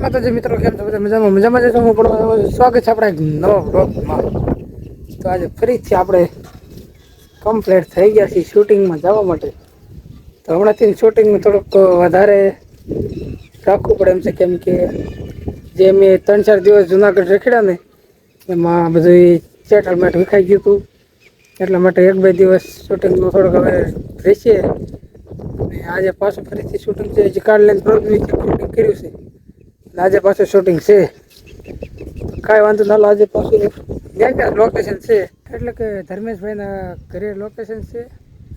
માતાજી મિત્રો, કેમ છો? બધા મજામાં? મજામાં જશો હું પણ સ્વાગત છે આપણે નવા બ્લોગમાં તો આજે ફરીથી આપણે કમ્પ્લીટ થઈ ગયા છીએ શૂટિંગમાં જવા માટે. તો હમણાંથી શૂટિંગમાં થોડુંક વધારે રાખવું પડે એમ છે, કેમ કે જે મેં ત્રણ ચાર દિવસ જુનાગઢ રેખડ્યા ને, એમાં બધું સેટલમેન્ટ વિખાઈ ગયું હતું. એટલા માટે એક બે દિવસ શૂટિંગનું થોડુંક હવે રહેશે અને આજે પાછું ફરીથી શૂટિંગ છે. જે કાર્ડ લઈને પ્રભુ શૂટિંગ કર્યું છે આજે પાછું શૂટિંગ છે. કાંઈ વાંધો ના આજે પાછું. ત્યાં લોકેશન છે. એટલે કે ધર્મેશભાઈના ઘરે લોકેશન છે.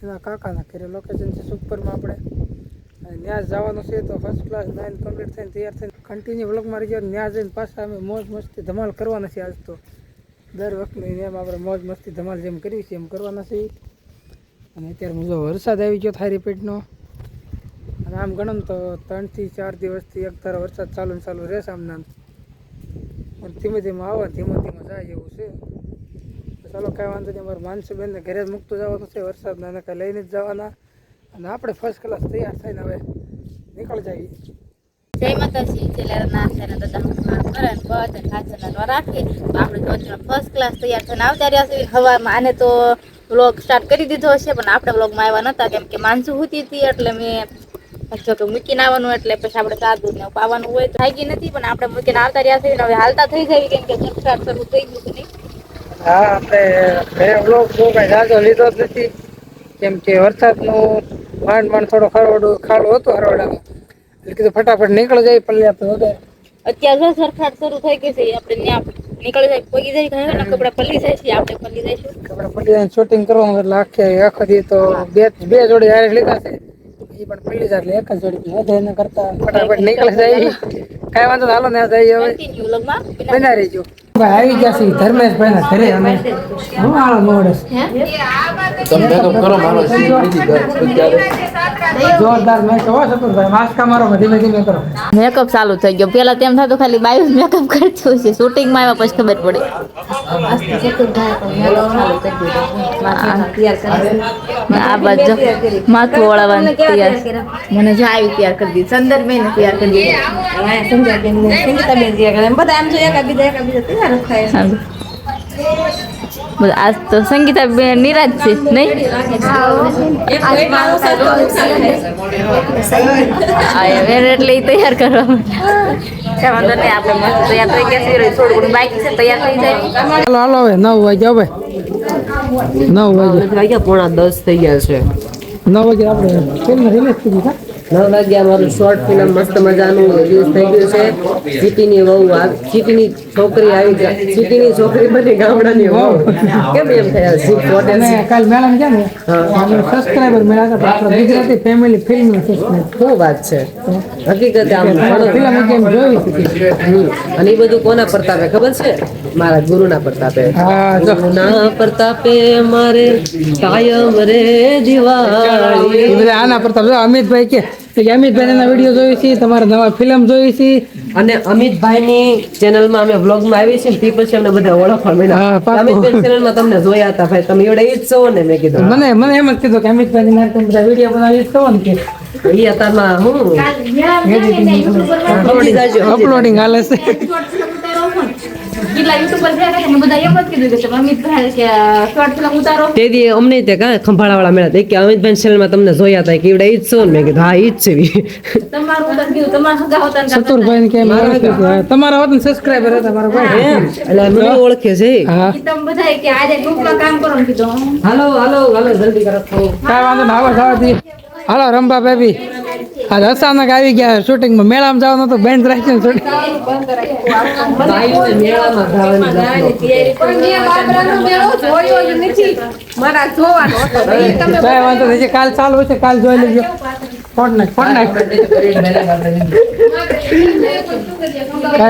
એના કાકાના ઘરે લોકેશન છે સુપરમાં આપણે. ત્યાં જવાનું છે તો ફર્સ્ટ ક્લાસ નાઇન કમ્પ્લીટ થઈને તૈયાર થઈને કન્ટિન્યુ વ્લોગમાં રહી ગયો ત્યાં જઈને પાછા અમે મોજ મસ્તી, ધમાલ કરવાના છે આજ તો. દર વખતની જેમ આપણે મોજ મસ્તી, ધમાલ જેમ કરવી છે એમ કરવાના છે અને અત્યારે મુજબ વરસાદ આવી ગયો થાય રિપીટનો અને આમ ગણો તો ત્રણથી ચાર દિવસથી એક ધારો વરસાદ ચાલુ ને ચાલુ રહેશે આમના પણ ધીમે ધીમે આવે, ધીમે ધીમે જાય એવું છે. ચાલો કાંઈ વાંધો નહીં, અમારે માનસુબેનને ઘરે જ મૂકતું જવાનું છે, વરસાદના અને કાંઈ લઈને જ જવાના. અને આપણે ફર્સ્ટ ક્લાસ તૈયાર થઈને હવે નીકળી જઈએ. જય માતાજી છેલ્લા દાદા સ્નાન કરે બધા આપણે ફર્સ્ટ ક્લાસ તૈયાર થઈને આવતા રહ્યા છે હવામાં આને તો વ્લોગ સ્ટાર્ટ કરી દીધો હશે, પણ આપણે વ્લોગમાં આવ્યા નહોતા કેમ કે માનસુ હતી એટલે મેં જો કે મૂકીને આવવાનું એટલે પછી આપણે સાદું ને પાવાનું હોય તો થાકી નથી પણ આપણે મૂકીને આવતા રહ્યા છે હવે હાલતા થઈ જાય કેમ કે સ્ટાર્ટ શરૂ થઈ ગયું નહીં. હા આપણે ઘરે બ્લોક બહુ કાંઈ જાજો લીધો જ નથી. કેમ કે વરસાદનું માંડ માંડ થોડો ખરવડો ખાડો હતો હરવડામાં. એટલે કીધું ફટાફટ નીકળી જાય પલ્લે આપણે વગર. અત્યારે જો સરખાટ શરૂ થઈ ગઈ છે આપણે ત્યાં નીકળી જાય પગી જાય ઘણા કપડા પલ્લી જાય છે આપણે પલ્લી જઈશું. કપડા પડી જાય શૂટિંગ કરવાનું એટલે આખે આખો દી તો બે બે જોડી હારે લીધા છે. એ પણ પડી જાય એટલે એક જ જોડી વધે એના કરતા ફટાફટ નીકળી જાય. કાંઈ વાંધો હાલો ને જઈએ હવે. બના રહીજો ભાઈ આવી ગયા છે. ધર્મેશભાઈ ના ઘરે અને હું? આળો મોડસ. તમે મેકઅપ કરો મારો સીટ બીજી ઘર અત્યારે. જોરદાર મેં કહો સતુરભાઈ માસ્કા મારો ધીમે ધીમે કરો. મેકઅપ ચાલુ થઈ ગયો. પેલા તેમ થતું ખાલી બાયું મેકઅપ કરતું છે. શૂટિંગમાં આવ્યા પછી ખબર પડી. આ બાજુ માથું ઓળાવવાનું તૈયાર મને જો આવી તૈયાર કરી દીધી સંદર બેન તૈયાર કરી દીધી સાંભળો. બોલો, સંગીતા બેન નિરાજ છે નહીં આ એમ એટલે ઈ તૈયાર કરવા માટે. વાંધો નહીં આપણે મસ્ત તૈયાર થઈ ગયા થોડું ઘણું તૈયાર થઈ જાય. હાલો હાલો હવે નવ વાગે હવે. નવ વાગે પોણા દસ થઈ ગયા છે. નવ વાગે આપણે નવ વાગ્યા મારું શોર્ટ ફિલ્મ મસ્ત મજાનું રિલીઝ થઈ ગયું છે. સિટીની વહુ સિટીની છોકરી આવી જાય સિટીની છોકરી બની ગામડાની વહુ. કેમ એમ થયા? સિટ હોટેલ કાલ મેળામાં ગયા ને આપણે સબસ્ક્રાઈબર મળ્યા હતા ગુજરાતી ફેમિલી ફિલ્મ શું વાત છે? હકીકત આમ ફિલ્મ કેમ જોઈ. અને એ બધું કોના પ્રતાપે? ખબર છે? મારા ગુરુના પ્રતાપે. હા ગુરુના પ્રતાપે મારે કાયમ રે દિવાળી આના પ્રતાપ અમિતભાઈ કે કે અમિતભાઈ વીડિયો જોઈ છે તમારા નવા ફિલ્મ જોઈ છે. અને અમિતભાઈની ચેનલમાં અમે વ્લોગમાં આવી છે અમને બધા ઓળખવા મળ્યા. અમિતભાઈ ચેનલમાં તમને જોયા હતા ભાઈ. તમે એવડે ઈ જ છો ને મેં કીધું. મને મને એમ જ કીધું કે અમિતભાઈ ના તમે બધા વીડિયો બનાવી છો ને કે. ઈ અત્યારમાં હું? સમજી જાજો, સમજી અપલોડિંગ હાલે છે. કેટલા યુટ્યુબર થયા બધા એમ જ કીધું કે અમિતભાઈ કે શોર્ટ ફિલ્મ ઉતારો. તે દી અમને તે કા ખંભાળા વાળા મળ્યા હતા. એ કે અમિતભાઈ ચેનલમાં તમને જોયા હતા કે એવડે ઈ જ છો મેં કીધું હા ઈ જ છે તમારું ઉતાર કીધું તમારા હગા હોતા. ને ચતુરભાઈ તમારા હોત સબસ્ક્રાઈબર હતા મારા ભાઈ. એટલે મને ઓળખે છે. તમે બધા કે આજે ગ્રુપમાં કામ કરો કીધું. હાલો હાલો હાલો જલ્દી કરો. કાંઈ વાંધો ના આવો જવા હાલો રંભા બેબી. આજ અચાનક આવી ગયા શૂટિંગમાં. મેળામાં જવાનું તો બેન્ડ રાખ્યું શૂટિંગ. વાંધો નહીં જે કાલ ચાલુ છે કાલ જોઈ લેજો. કાંઈ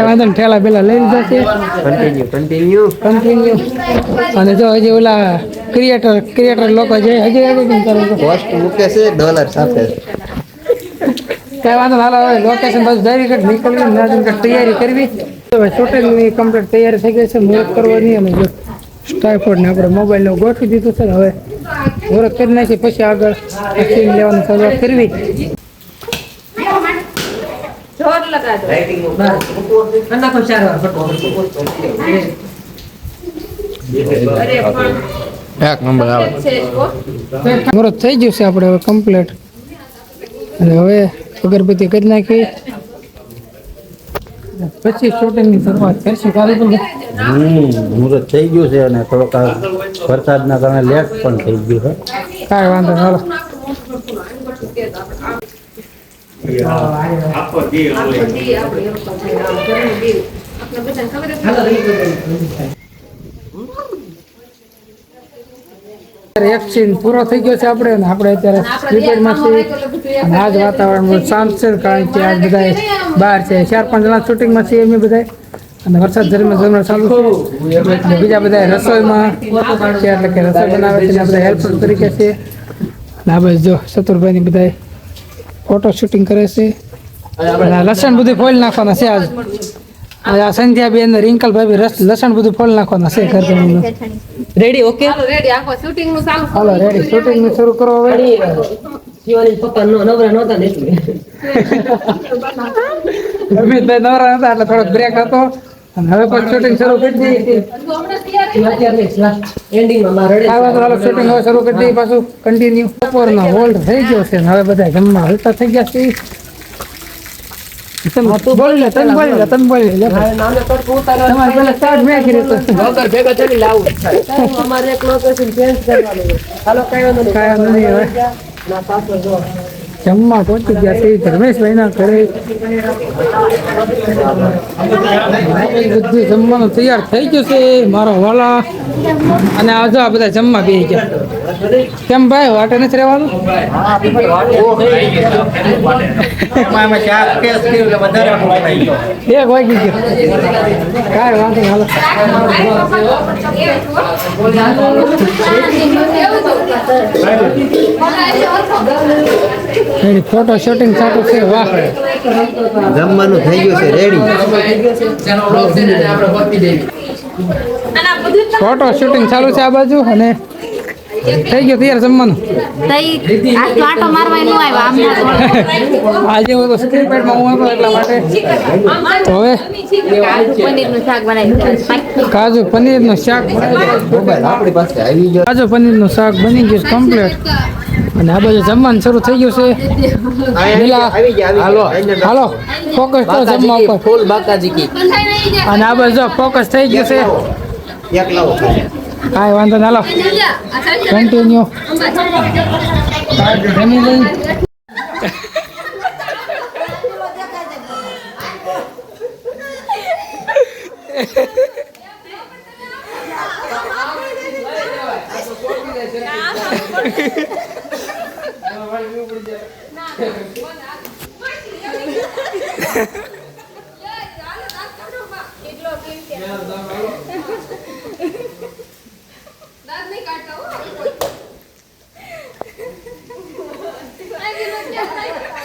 વાંધો નહીં ઠેલા બેલા લઈ લીધા છે. કન્ટિન્યુ કન્ટિન્યુ કન્ટિન્યુ અને જો હજી ઓલા ક્રિએટર ક્રિએટર લોકો છે હજી એડિટિંગ કરે છે પોસ્ટ મૂકે છે ડોલર સાથે. કાંઈ વાંધો આવે હવે લોકેશન બધું જઈ કે નીકળવી તૈયારી કરવી. હવે શૂટિંગની કમ્પ્લીટ તૈયારી થઈ ગઈ છે મુહૂર્ત કરવાની અમે જો ને આપણે મોબાઈલનું ગોઠવી દીધું છે ને હવે મુહૂર્ત કરી નાખી પછી આગળ સીન લેવાની શરૂઆત કરવી. એક નંબર આવે. છે જ કો. મુહૂર્ત થઈ ગયું છે આપણે હવે કમ્પ્લીટ અને હવે અગરબત્તી કરી નાખી પછી શૂટિંગની શરૂઆત કરશું કાલે મુહૂર્ત થઈ ગયું છે અને થોડોક વરસાદના કારણે લેટ પણ થઈ ગયું છે કાંઈ વાંધો હાલો આપણે બધાને ખબર જ હાલો, રહી ગયું. અત્યારે એક સીન પૂરો થઈ ગયો છે આપણે અને આપણે અત્યારે ક્રિકેટમાં છીએ અને આજ વાતાવરણ બહુ શાંત છે કારણ કે આજ બધા બહાર છે. ચાર પાંચ જણા શૂટિંગમાં છીએ અમે બધા અને વરસાદ દરમિયાન ધર્મ ચાલુ છે. બીજા બધા રસોઈમાં છે એટલે કે રસોઈ બનાવે છે બધા હેલ્પર તરીકે છે. આ બાજુ જો શત્રુભાઈની બધા ફોટો શૂટિંગ કરે છે. લસણ બધું ફોલ નાખવાના છે આજ. આ સંધ્યાબેન ને રિંકલભાઈ બી રસ લસણ બધું ફોલ નાખવાના છે ઘર રેડી ઓકે હાલો રેડી આખો શૂટિંગનું ચાલુ હાલો રેડી શૂટિંગ શરૂ કરો હવે. શિવાની પપ્પા નો નવરા નહોતા દેતું અમિતભાઈ નવરા હતા એટલે થોડોક બ્રેક હતો. અને હવે પણ શૂટિંગ શરૂ કરી દીધી આ શૂટિંગ હવે શરૂ કરી દઈએ પાછું. કન્ટિન્યુ બપોરનો હોલ્ડ થઈ ગયો છે હવે બધા જમવા હલતા થઈ ગયા છે તમે બોલી લે તમે બોલી લે તમે બોલી લે તમારે પેલા સ્ટાર્ટ મેં હતું વગર ભેગા ચડી લાવું. અમારે એક લોકેશન ચેન્જ કરવાનું છે. હાલો કઈ વાંધો નહીં. કાંઈ વાંધો નહીં હવે. ના પાછો જો. જમવા પહોંચી ગયા છે. ધર્મેશભાઈ ના ઘરે જમવાનું તૈયાર થઈ ગયું છે. મારો વાલા અને આજે આ બધા જમવા બે ગયા. કેમ ભાઈ, વાટે નથી રહેવાનું? એક વાગી ગયો. કાંઈ વાંધો હાલો. એની ફોટો શૂટિંગ ચાલુ છે વાહ. જમવાનું થઈ ગયું છે રેડી ફોટો શૂટિંગ ચાલુ છે આ બાજુ અને થઈ ગયું તૈયાર જમવાનું? તઈ આ તો આટો નો આવ્યા આમ આજે હું તો સ્ક્રીન પેડમાં હું હતો એટલા માટે. તો હવે? પનીરનું શાક બનાવી કાજુ પનીરનું શાક બનાવી આપણી પાસે આવી ગયો. કાજુ પનીરનું શાક બની ગયું કમ્પ્લીટ અને આ બાજુ જમવાનું શરૂ થઈ ગયું છે. હાલો હાલો. ફોકસ કરો જમવા ઉપર. ફૂલ બાકાજી કી. અને આ બાજુ ફોકસ થઈ ગયું છે. એક લાવો. કાંઈ વાંધો ના હાલો. કન્ટિન્યુ જમી લઈ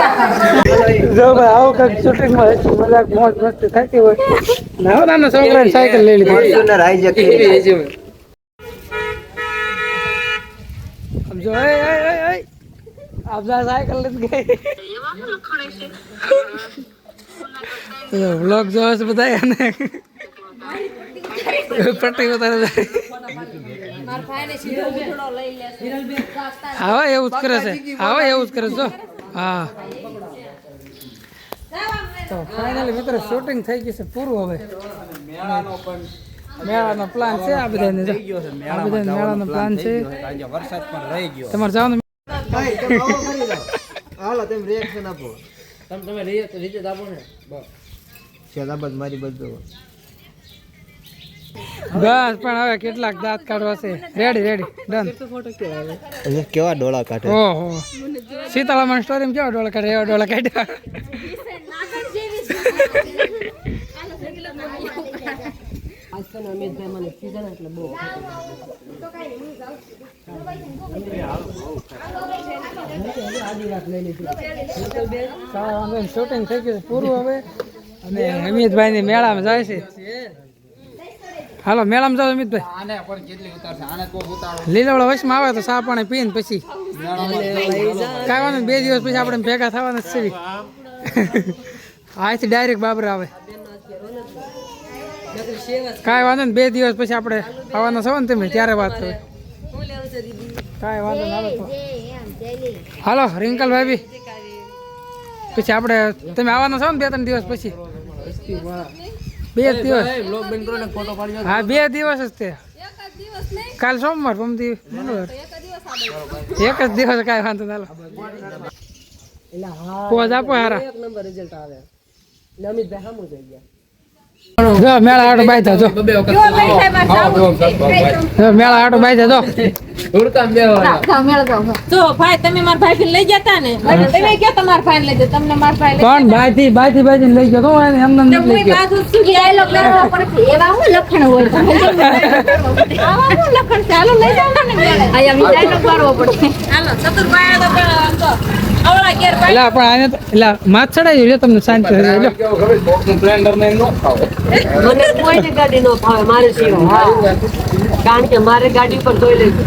જો ભાઈ, આવો કંઈક શૂટિંગમાં હશે મજાક મોજ મસ્તી થતી હોય. નાના નાના છોકરા સાયકલ લઈ લીધી. આમ એ એ સાયકલ લઈ ગઈ. વ્લોગ જોવા છે બધા એને. પટ્ટી બતાવે હા, એવું જ કરે છે. હા, એવું જ કરે છે. હા. તો ફાઇનલી મિત્રો શૂટિંગ થઈ ગયું છે પૂરું હવે. મેળાનો પ્લાન છે આ બધાને જો આ બધાને મેળાનો પ્લાન છે. વરસાદ પણ રહી ગયો તમારે જવાનું હાલો તમે રિએક્શન આપો. તમે તમે રીતે આપો ને શેદાબાદ મારી બધું બસ પણ હવે કેટલાક દાંત કાઢવા છે. રેડી રેડી ડન કેવા ડોળા કાઢે? ઓહો. સીતારામન સ્ટોરીમાં કેવા ડોળા કાઢે? એવા ડોળા કાઢ્યા. શૂટિંગ થઈ ગયું પૂરું હવે. અને અમિતભાઈ ની મેળામાં જાય છે. હાલો મેળામાં જાઓ અમિતભાઈ. લીલાવડા વશમાં આવે તો સા પાણી પીને પછી કાંઈ વાંધો નહીં, બે દિવસ પછી આપણે ભેગા થવાના જ છે અહીંથી ડાયરેક્ટ બાબર આવે. કાંઈ વાંધો નહીં બે દિવસ પછી આપણે આવવાના છો ને તમે ત્યારે વાત હોય. કાંઈ વાંધો ના આવે હાલો રિંકલ ભાઈ પછી આપણે તમે આવવાના છો ને બે ત્રણ દિવસ પછી? બે દિવસ. હા બે દિવસ જ તે. કાલ સોમવાર મંગળવાર એક જ દિવસ કાંઈ વાંધો ના હાલો પોજ આપો હારા. એક નંબર રિઝલ્ટ આવે. અમિતભાઈ સામું થઈ ગયા. જો મેળા આટો બાય જો. જો, મેળા આટો બાય જો. જો ભાઈ તમે મારા ભાઈ લઈ જતા ને? તમે ક્યાં તમારા ભાઈ લઈ જતા તમને મારા ભાઈ લઈ પણ બાયથી બાય લઈ ગયો તો એને એમને નથી લઈ ગયો. સુધી એવા હું લખણ હોય? આવા હું લખણ છે? લઈ જાવ ને મેળે. અહીંયા નો કરવો પડશે. હાલો ચતુરભાઈ તો ભાઈ એટલે પણ આને એટલે માથ ચડાવી લે તમને શાંતિ થઈ જાય લ્યો. મને કોઈની ગાડી નો ભાવે મારે સિવાય હા. કારણ કે મારે ગાડી પર ધોઈ લેવું.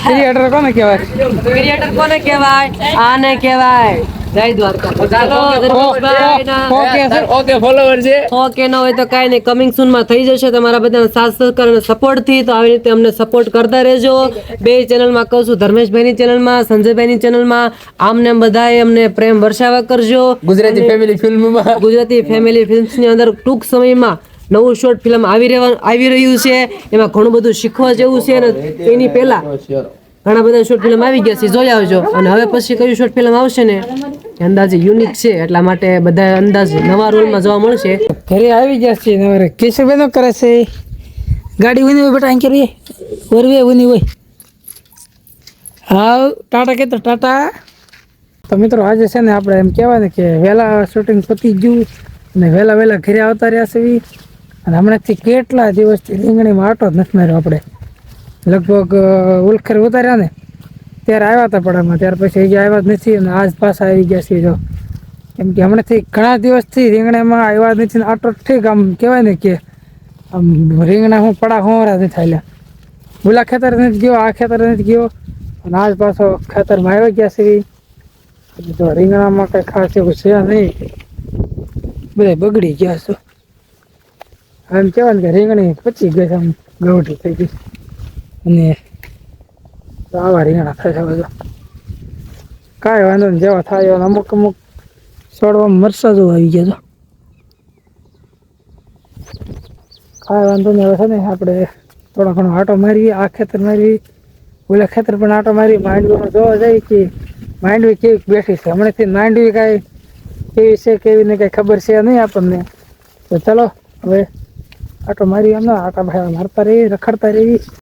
ક્રિએટર કોને કહેવાય? ક્રિએટર કોને કહેવાય? આને કહેવાય. જય દ્વારકા. ચાલો ધર્મેશભાઈના ઓકે સર ફોલોવર છે. સો ન હોય તો કાંઈ નહીં. કમિંગ સૂનમાં થઈ જશે. તમારા બધાના સાથ સહકાર અને સપોર્ટથી તો આવી રીતે અમને સપોર્ટ કરતા રહેજો. બે ચેનલમાં કહું છું ધર્મેશભાઈની ચેનલમાં સંજયભાઈની ચેનલમાં. આમને બધાએ અમને પ્રેમ વર્ષાવા કરજો. ગુજરાતી ફેમિલી ફિલ્મમાં ગુજરાતી ફેમિલી ફિલ્મ્સની અંદર ટૂંક સમયમાં નવું શોર્ટ ફિલ્મ આવી રહેવા આવી રહ્યું છે. એમાં ઘણું બધું શીખવા જેવું છે અને એની પહેલા ઘણા બધા શોર્ટ ફિલ્મ આવી ગયા છે, જોઈ આવજો. અને હવે પછી કયું શોર્ટ ફિલ્મ આવશે ને અંદાજે યુનિક છે, એટલા માટે બધા અંદાજ નવા રોલમાં જોવા મળશે. ઘરે આવી ગયા છે નવરે હવે કેશવભાઈ કરે છે. ગાડી ઉની હોય, બેટા, અહીં કરી. વરવે ઉની હોય. હા ટાટા કે તો ટાટા. તો મિત્રો, આજે છે ને આપણે એમ કહેવાય ને કે વહેલા શૂટિંગ પતી ગયું અને વહેલા વહેલા ઘરે આવતા રહ્યા છે. અને હમણાંથી કેટલા દિવસથી રીંગણીમાં આટો જ નથી માર્યો આપણે. લગભગ ઉલખર ઉતાર્યા ને, ત્યારે આવ્યા હતા પડામાં. ત્યાર પછી હજી આવ્યા જ નથી અને આજ પાછા આવી ગયા છે જો. કેમ કે હમણાંથી ઘણા દિવસથી રીંગણામાં આવ્યા જ નથી ને આટો ઠીક આમ કહેવાય ને કે, આમ રીંગણા હું પડા હોરા નથી થાય ઓલા ખેતર નથી ગયો, આ ખેતર નથી ગયો. અને આજ પાછો ખેતરમાં આવી ગયા છે તો રીંગણામાં કંઈ ખાસ એવું છે નહીં. બધા બગડી ગયા છે. એમ કહેવાય ને કે રીંગણી પચી ગઈ આમ ગવઠી થઈ ગઈ અને આવા રીંગણા થાય છે. બધા કાંઈ વાંધો નહીં, જેવા થાય એવા અમુક અમુક છોડવામાં મરસા જો આવી ગયા તો. કાંઈ વાંધો નહીં, હવે છે ને આપણે થોડો ઘણો આટો મારીએ, આ ખેતર મારવી ઓલા ખેતર પણ આટો મારી માંડવીમાં જોવા જાય કે માંડવી કેવી બેઠી છે. હમણાંથી માંડવી કાંઈ કેવી છે કેવી ને કાંઈ ખબર છે નહીં આપણને. તો ચલો, હવે આટો મારી એમના આટા ભાઈ મારતા રહી રખડતા રહી